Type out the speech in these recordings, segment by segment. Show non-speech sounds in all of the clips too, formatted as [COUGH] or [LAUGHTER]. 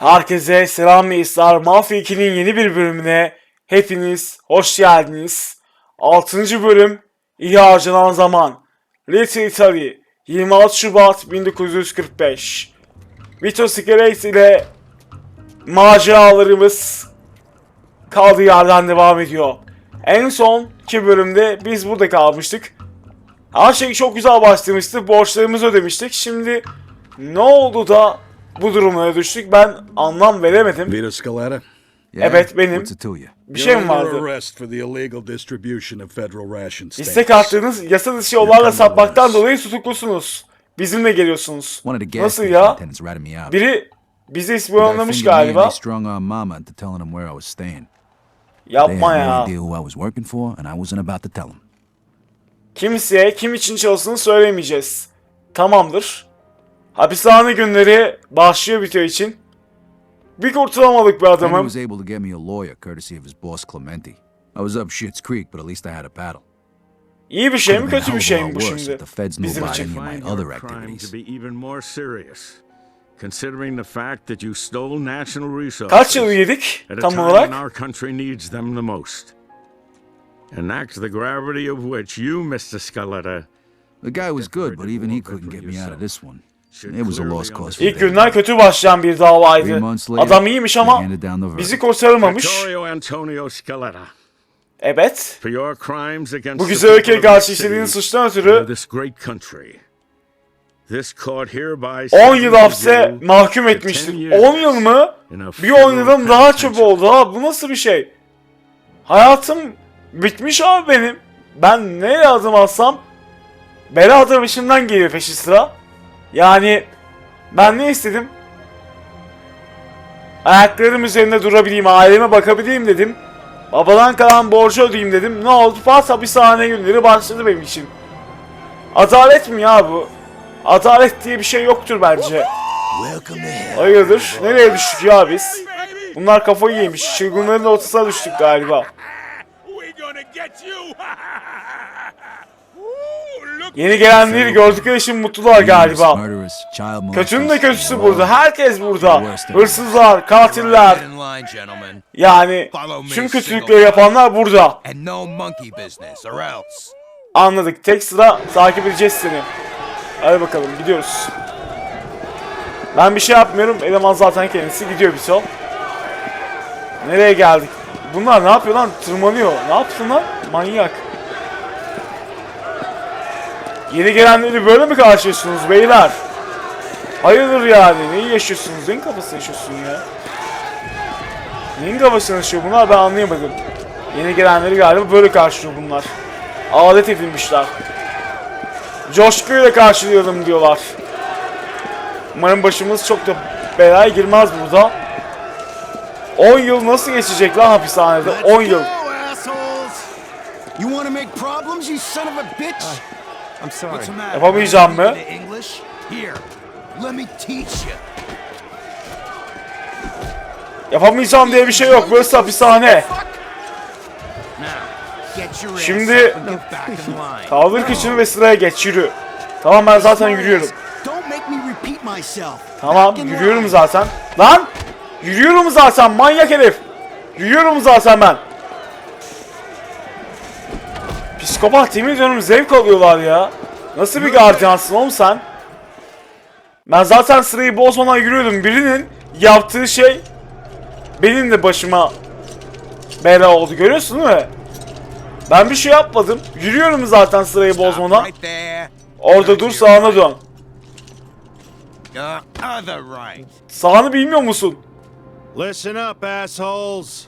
Herkese selam ve istar. Mafya 2'nin yeni bir bölümüne hepiniz hoş geldiniz. 6. bölüm İyi harcanan zaman. Little Italy 26 Şubat 1945 Vito Skelet ile maceralarımız kaldığı yerden devam ediyor. En son iki bölümde biz burada kalmıştık. Her şey çok güzel başlamıştı. Borçlarımızı ödemiştik. Şimdi ne oldu da bu durumlara düştük? Ben anlam veremedim. Vito Scaletta, Evet benim. What's it to you? Bir şey mi vardı? İstek attığınız yasa dışı yollarla satmaktan dolayı tutuklusunuz. Bizimle geliyorsunuz. Nasıl ya? Biri bizi ispiyonlamış galiba. Yapma ya. Kimseye kim için çalıştığını söylemeyeceğiz. Tamamdır. Hapishane günleri başlıyor bitiyor için. Bir kurtulamadık be adamım. was able to get me a lawyer courtesy of his boss Clementi. I was up Shit's Creek, but at least I had a paddle. İyi bir şey mi kötü bir şey mi bu şimdi? the feds knew Bizim about için. any of my find other your crime activities. to be even more serious, considering the fact that you stole national resources Kaç yıl yedik at a tam time olarak? when our country needs them the most. An act the gravity of which you, Mr. Scaletta, The guy was good, but even he couldn't get me out of this one. Should It was a clearly lost cause for İlk günler kötü başlayan bir Three davaydı. months later, Adam iyiymiş ama handed down the verdict. bizi kurtaramamış. Evet. for your crimes against Bu the güzel ülkeye karşı this işlediğin suçtan ötürü this great country. This court hereby 10 yıl hapse mahkum etmiştir. 10 years 10 yıl mı? Bir 10 federal yılım daha çöp oldu ha. Bu nasıl bir şey? Hayatım bitmiş abi benim. Ben nereye adım atsam bela adım işimden geliyor peşi sıra. Yani ben ne istedim? Ayaklarım üzerinde durabileyim, aileme bakabileyim dedim. Babadan kalan borcu ödeyeyim dedim. Ne oldu? Fas hapishane günleri başladı benim için. Adalet mi ya bu? Adalet diye bir şey yoktur bence. Hayırdır? Nereye düştük ya biz? Bunlar kafayı yemiş. Çılgınların ortasına düştük galiba. [LAUGHS] [LAUGHS] We gonna get you. Yeni gelenleri gördükleri için mutlular galiba. De molesters, kötüsü burada. Herkes burada. Hırsızlar, katiller. Yani tüm kötülükleri yapanlar burada. Anladık. Tek sıra takip edeceğiz seni. Hadi bakalım gidiyoruz. Ben bir şey yapmıyorum. Eleman zaten kendisi gidiyor bir sol. Nereye geldik? Bunlar ne yapıyor lan? Tırmanıyor. Ne yaptın lan? Manyak. Yeni gelenleri böyle mi karşılıyorsunuz beyler? Hayırdır yani? Neyi yaşıyorsunuz? Neyin kafasını yaşıyorsun ya? Neyin kafasını yaşıyor bunlar ben anlayamadım. Yeni gelenleri galiba böyle karşılıyor bunlar. Alet edilmişler. Coşkuyla karşılıyorum diyorlar. Umarım başımız çok da belaya girmez burada. 10 yıl nasıl geçecek lan hapishanede? 10 yıl. You want to make problems, you son of a bitch? I'm sorry. What's the matter? Yapamayacağım mı? English? Here, let me teach you. Yapamayacağım diye bir şey yok. Burası hapishane. Şimdi-. Kaldır kıçını ve sıraya geç yürü. Tamam ben zaten yürüyorum. Tamam yürüyorum zaten. Lan! Yürüyorum zaten manyak herif. Yürüyorum zaten ben. Psikopat yemin ediyorum zevk alıyorlar ya. Nasıl bir gardiyansın oğlum sen? Ben zaten sırayı bozmadan yürüyordum. Birinin yaptığı şey benim de başıma bela oldu. Görüyorsun değil mi? Ben bir şey yapmadım. Yürüyorum zaten sırayı bozmadan. Orada dur sağına dön. Sağını bilmiyor musun? Listen up, assholes.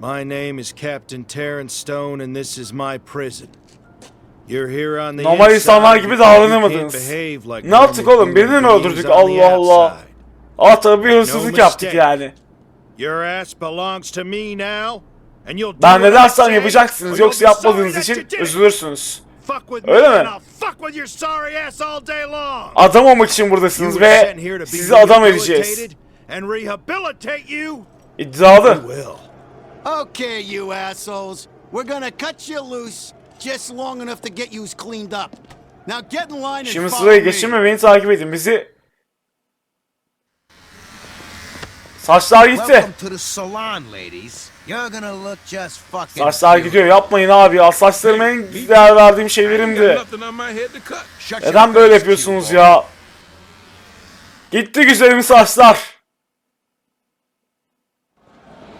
My name is Captain Terrence Stone, and this is my prison. You're here on the Normal insanlar gibi like Ne yaptık oğlum? Birini mi öldürdük? Allah Allah. Ah tabii bir hırsızlık yaptık yani. Your ass belongs to me now, and you'll do Ben ne dersem yapacaksınız yoksa yapmadığınız için üzülürsünüz. Öyle mi? and I'll fuck with your sorry ass all day long. Adam olmak için buradasınız ve sizi adam edeceğiz. İddialı. Okay, you assholes. We're gonna cut you loose just long enough to get you cleaned up. Now get in line and Şimdi me. geçin ve beni takip edin. Bizi Saçlar gitti. Welcome to the salon, ladies. You're gonna look just fucking Saçlar gidiyor. Yapmayın abi ya. Saçlarım en değer verdiğim şeylerimdi. Neden böyle yapıyorsunuz ya? Gitti güzelim saçlar.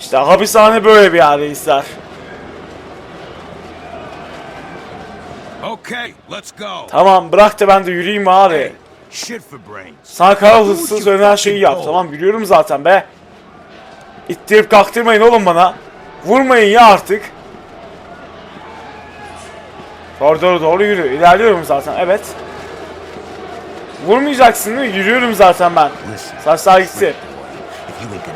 İşte hapishane böyle bir yer reisler. Okay, let's go. Tamam bırak da ben de yürüyeyim abi. Sana kara hırsız söylenen şeyi yap. Tamam yürüyorum zaten be. İttirip kaktırmayın oğlum bana. Vurmayın ya artık. Koridora doğru yürü. İlerliyorum zaten evet. Vurmayacaksın değil mi? Yürüyorum zaten ben. Saçlar gitti.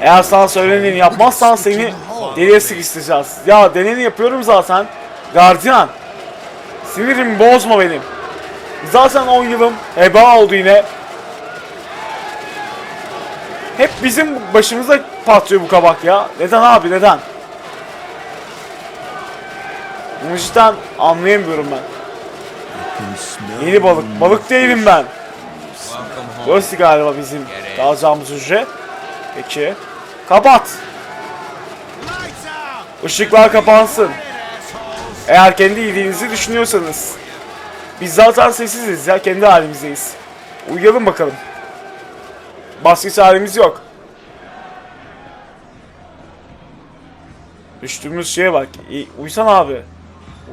Eğer sana söyleneni yapmazsan seni deliye sıkıştıracağız. Ya deneni yapıyorum zaten. Gardiyan. Sinirimi bozma benim. Zaten 10 yılım heba oldu yine. Hep bizim başımıza patlıyor bu kabak ya. Neden abi neden? Bunu cidden anlayamıyorum ben. Yeni balık. Balık değilim ben. Burası galiba bizim alacağımız hücre. Peki. Kapat. Işıklar kapansın. Eğer kendi iyiliğinizi düşünüyorsanız. Biz zaten sessiziz ya kendi halimizdeyiz. Uyuyalım bakalım. Başka çaremiz yok. Düştüğümüz şeye bak. İyi, uyusan abi.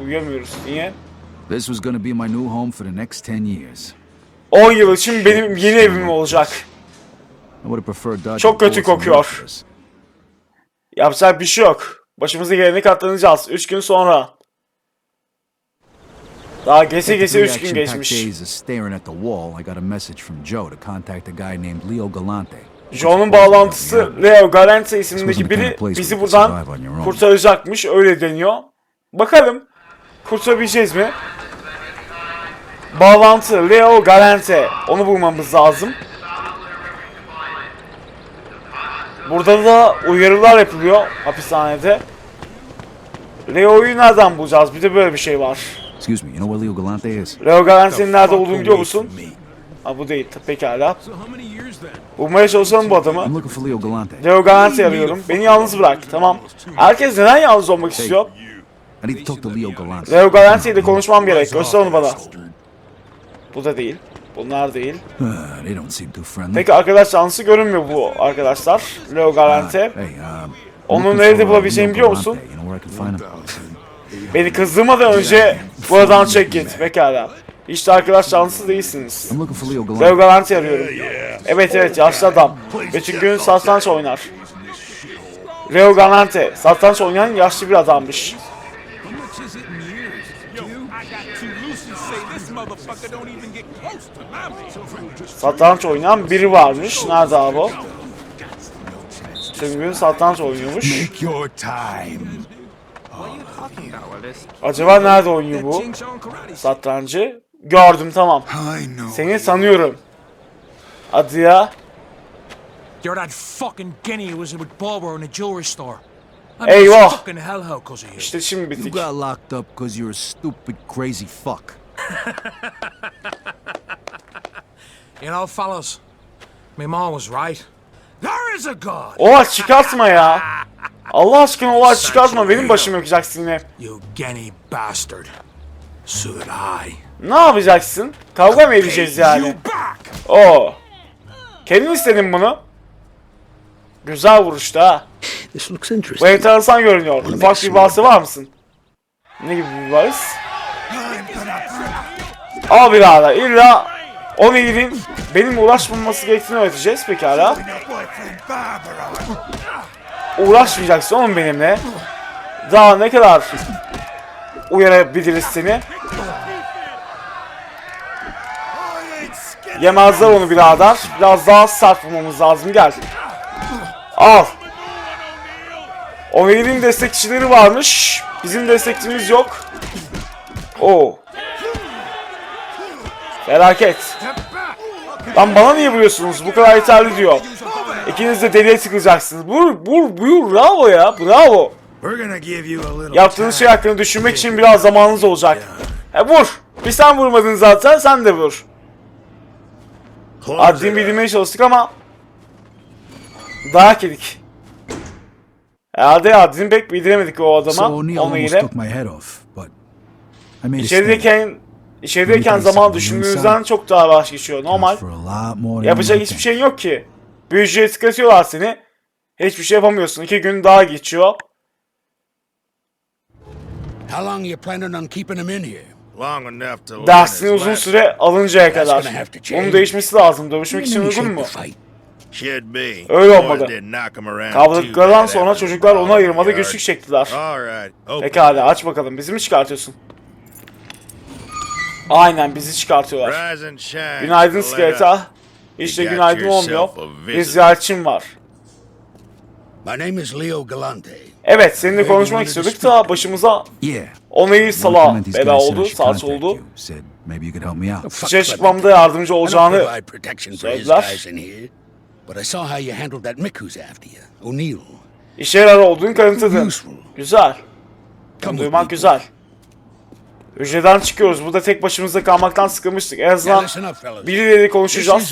Uyuyamıyoruz. Niye? This was gonna be my new home for the next 10 years. 10 yıl için benim yeni evim olacak. I would have preferred dodging Çok kötü kokuyor. Yapacak bir şey yok. Başımıza gelene katlanacağız. 3 gün sonra. Daha gece gece 3 gün geçmiş. Joe'nun bağlantısı Leo Galante isimdeki biri bizi buradan kurtaracakmış. Öyle deniyor. Bakalım kurtarabileceğiz mi? Bağlantı Leo Galante. Onu bulmamız lazım. Burada da uyarılar yapılıyor hapishanede. Leo'yu nereden bulacağız? Bir de böyle bir şey var. Excuse me, you know where Leo Galante is? Leo Galante'nin nerede olduğunu biliyor musun? Ha bu değil. Pekala. Bulmaya çalışalım bu adamı. I'm looking for Leo Galante. Leo Galante'yi arıyorum. Beni yalnız bırak. Tamam. Herkes neden yalnız olmak istiyor? I need to talk to Leo Galante. Leo Galante ile konuşmam gerek. Göster onu bana. Bu da değil. Bunlar değil. Peki arkadaş canlısı görünmüyor bu arkadaşlar. Leo Galante. Hey, um, Onu looking nerede uh, bulabileceğimi biliyor musun? Beni kızdırmadan önce buradan çek git. Pekala. De arkadaş canlısı değilsiniz. Leo Galante. Arıyorum. Evet evet yaşlı adam. Bütün gün satranç oynar. Leo Galante. Satranç oynayan yaşlı bir adammış. Satranç oynayan biri varmış. Nerede abi o? Tüm gün satranç oynuyormuş. Your time. Acaba nerede oynuyor bu satrancı? Gördüm tamam. Seni sanıyorum. Adı ya. You're that fucking guinea who was with Barbara in the jewelry store. I'm Eyvah. you. İşte şimdi You bittik. got locked up because you're a stupid, crazy fuck. You know, fellas, my mom was right. There is a God. Olay çıkartma ya. Allah aşkına olay çıkartma. Benim başım yakacaksın yine. You guinea bastard. So did I. Ne yapacaksın? Kavga mı edeceğiz You yani? Oo. Kendin istedin bunu. Güzel vuruştu ha. This looks Bu interesting. enteresan görünüyor. Ufak bir bahsi var mısın? Ne gibi bir bahis? Al birader illa o neyin benim uğraşmaması gerektiğini öğreteceğiz pekala. Uğraşmayacaksın oğlum benimle. Daha ne kadar uyarabiliriz seni? Yemezler onu birader. Biraz daha sert vurmamız lazım gel. Al. O'Neill'in destekçileri varmış. Bizim destekçimiz yok. Oo. Felaket. Lan bana niye vuruyorsunuz? Bu kadar yeterli diyor. İkiniz de deliye tıkacaksınız. Vur, vur, buyur. Bravo ya. Bravo. Yaptığınız şey hakkında düşünmek için biraz zamanınız olacak. E vur. Bir sen vurmadın zaten. Sen de vur. Adını bildirmeye çalıştık ama Dayak yedik. Herhalde bizim pek bildiremedik o adama. So almost yine. İçerideyken içerideyken zaman düşündüğünüzden çok daha yavaş geçiyor. Normal. Yapacak hiçbir şeyin yok ki. Bir ücret sıkıştırıyorlar seni. Hiçbir şey yapamıyorsun. İki gün daha geçiyor. How long you planning on keeping him in here? Long enough to Dersini uzun süre alıncaya kadar. Bunun değişmesi lazım. Dövüşmek için uygun mu? Öyle olmadı. bad sonra çocuklar onu ayırmada güçlük çektiler. Pekala aç bakalım. Bizi mi çıkartıyorsun? Aynen bizi çıkartıyorlar. Günaydın Skeleta. İşte günaydın olmuyor. Bir ziyaretçim var. My name is Leo Galante. Evet seninle konuşmak istiyorduk da başımıza onayı sala bela oldu, sağ contact oldu. Dışarı çıkmamda yardımcı olacağını söylediler. guys in here. But I saw how you handled that Mick who's after you, O'Neill. işe yarar olduğunu kanıtladın. Güzel. Duymak güzel. Hücreden çıkıyoruz. Burada tek başımıza kalmaktan sıkılmıştık. En azından listen up, fellas. birileri This konuşacağız.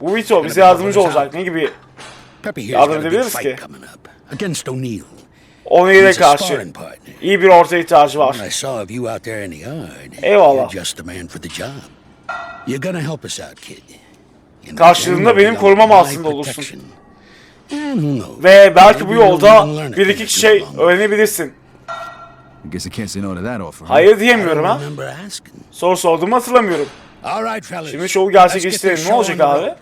Bu Vito bize yardımcı olacak. Ne gibi? Yardım edebiliriz ki. O'Neill'e karşı iyi bir orta ihtiyacı var. Eyvallah. Karşılığında benim korumam altında olursun. Ve belki bu yolda bir iki şey öğrenebilirsin. I guess I can't say no to that offer. Hayır I diyemiyorum ha. Soru sorduğumu hatırlamıyorum. All right, fellas. Şimdi get gerçekleştirelim. Ne olacak abi?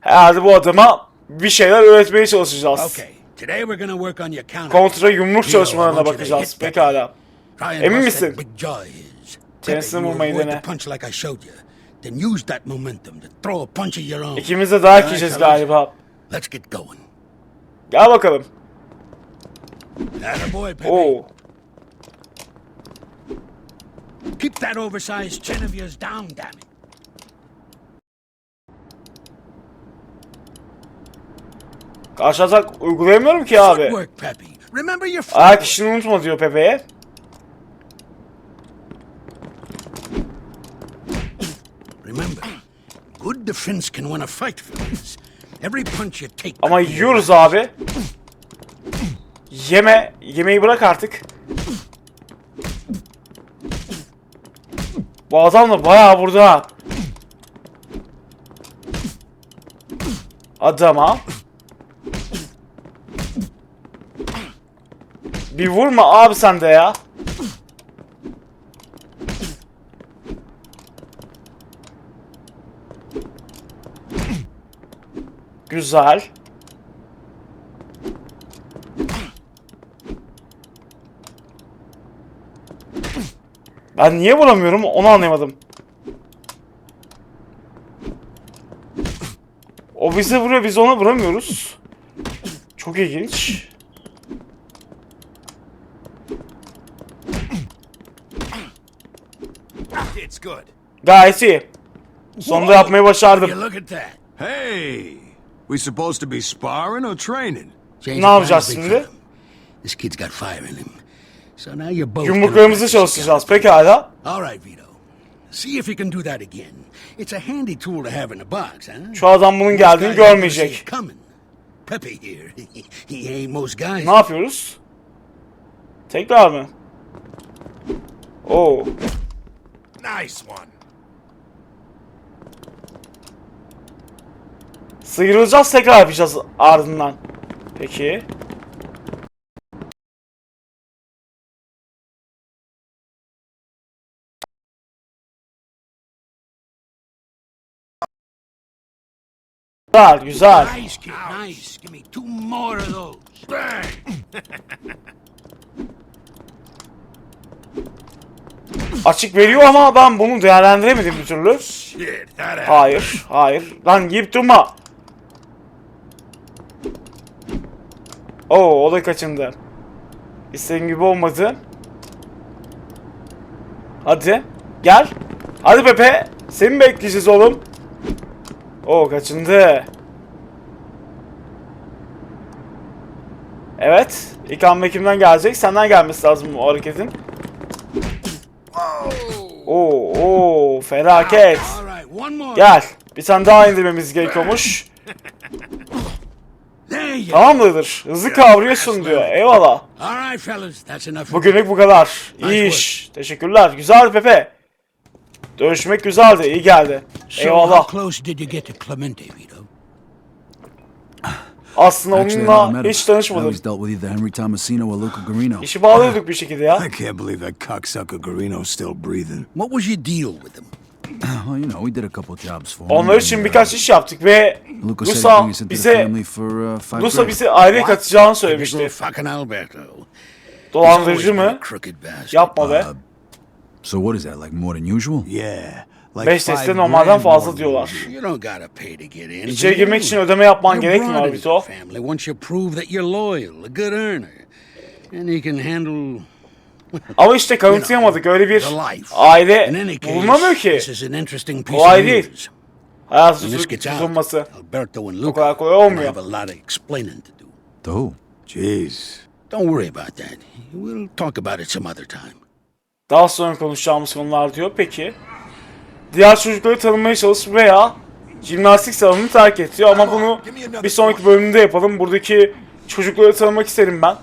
Herhalde bu adama bir şeyler öğretmeye çalışacağız. Okay. Today we're gonna work on your counter. Kontra yumruk çalışmalarına bakacağız. Pekala. Try and Emin misin? you vurmayı dene. the punch like I showed you. Then use that momentum to throw a punch of your own. İkimiz de yiyeceğiz fellas, galiba. Let's get going. Gel bakalım. Attaboy, Pepe. Oo. Keep that oversized chin of yours down, damn it. Atak uygulayamıyorum ki abi. Footwork, Pepe. Remember your Ayak işini unutma diyor Pepe'ye. Remember, good defense can win a fight, fellas. Every punch you take. Ama yiyoruz abi. Yeme, yemeği bırak artık. Bu adam da bayağı ha. Adama. Bir vurma abi sen de ya. Güzel. Ben niye vuramıyorum onu anlayamadım. O bize vuruyor biz ona vuramıyoruz. Çok ilginç. It's good. Gayet iyi. Sonunda yapmayı başardım. Hey, we supposed to be sparring or training? Ne yapacağız şimdi? This kid's got fire in him. So now you're both Yumruklarımızı çalıştıracağız. Pekala. All right, Vito. See if you can do that again. It's a handy tool to have in the box, huh? Şu adam bunun geldiğini görmeyecek. Pepe here. [LAUGHS] he ain't most guys. Ne yapıyoruz? Tekrar mı? Oo. Nice one. Sıyrılacağız tekrar yapacağız ardından. Peki. Güzel, güzel. Nice, kid. Nice. Give me two more of those. Bang! [LAUGHS] Açık veriyor ama ben bunu değerlendiremedim bir türlü. Shit, that Hayır, hayır. Lan yiyip durma. Oo, o da kaçındı. İstediğim gibi olmadı. Hadi. Gel. Hadi Pepe. Seni bekleyeceğiz oğlum. Oo, kaçındı. Evet. İlk hamle kimden gelecek? Senden gelmesi lazım o hareketin. Oo, oo, felaket. Gel. Bir tane daha indirmemiz gerekiyormuş. You Tamamdır. Hızlı kavruyorsun diyor. Eyvallah. Bugünlük bu kadar. İyi iş. Teşekkürler. Güzel Pepe. Dövüşmek güzeldi. iyi geldi. Eyvallah. how close did you get to Clemente, Vito? Aslında onunla hiç tanışmadım. always dealt with either Henry Tomasino or Luca Garino. İşi bağlıyorduk bir şekilde ya. I can't believe that cocksucker Garino's still breathing. What was your deal with him? [CLEARS THROAT] Well, you know, we did a couple jobs for him. Onlar için birkaç iş yaptık ve Lusa bize uh, Lusa grand. bizi aileye katacağını söylemişti. Dolandırıcı mı? Yapma be. So what is that, like more than usual? Yeah. Like Beş five teste normalden fazla diyorlar. You don't gotta pay to get in. İçeri girmek you? için ödeme yapman gerekmiyor family once you prove that you're loyal, a good earner, and you can handle [LAUGHS] Ama işte kanıtlayamadık. Öyle bir aile bulunamıyor ki. Kolay değil. Hayatı tutulması. And kadar kolay olmuyor. Jeez. Don't worry about that. We'll talk about it some other time. Daha sonra konuşacağımız konular diyor. Peki. Diğer çocukları tanımaya çalış veya jimnastik salonunu terk et diyor. Ama bunu bir sonraki bölümde yapalım. Buradaki çocukları tanımak isterim ben.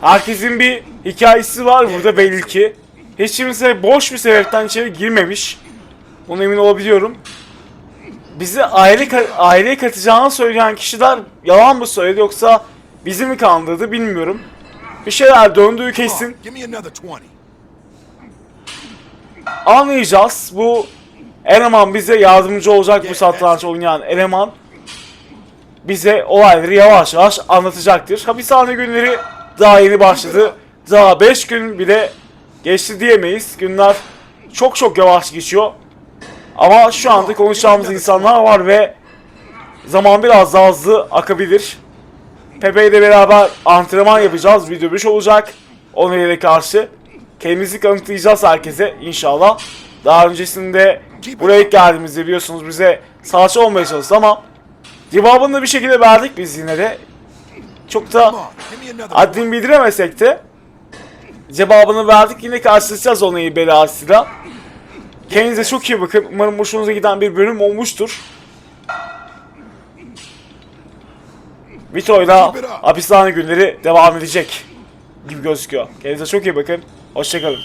Herkesin bir hikayesi var burada belli ki. Hiç kimse boş bir sebepten içeri girmemiş. Ona emin olabiliyorum. Bizi aile aileye katacağını söyleyen kişiler yalan mı söyledi yoksa bizi mi kandırdı bilmiyorum. Bir şeyler döndüğü kesin. Give me another 20. anlayacağız. Bu eleman bize yardımcı olacak bu satranç oynayan eleman bize olayları yavaş yavaş anlatacaktır. Hapishane günleri daha yeni başladı. Daha 5 gün bile geçti diyemeyiz. Günler çok çok yavaş geçiyor. Ama şu anda konuşacağımız insanlar var ve zaman biraz daha hızlı akabilir. Pepe ile beraber antrenman yapacağız. Video 5 olacak. Ona karşı. Kendimizi kanıtlayacağız herkese inşallah. Daha öncesinde buraya ilk geldiğimizde biliyorsunuz bize salça olmaya çalıştı ama cevabını da bir şekilde verdik biz yine de. Çok da adını bildiremesek de cevabını verdik. Yine karşılaşacağız onayı belasıyla. Kendinize çok iyi bakın. Umarım hoşunuza giden bir bölüm olmuştur. Vito'yla hapishane günleri devam edecek gibi gözüküyor. Kendinize çok iyi bakın. Hoşçakalın.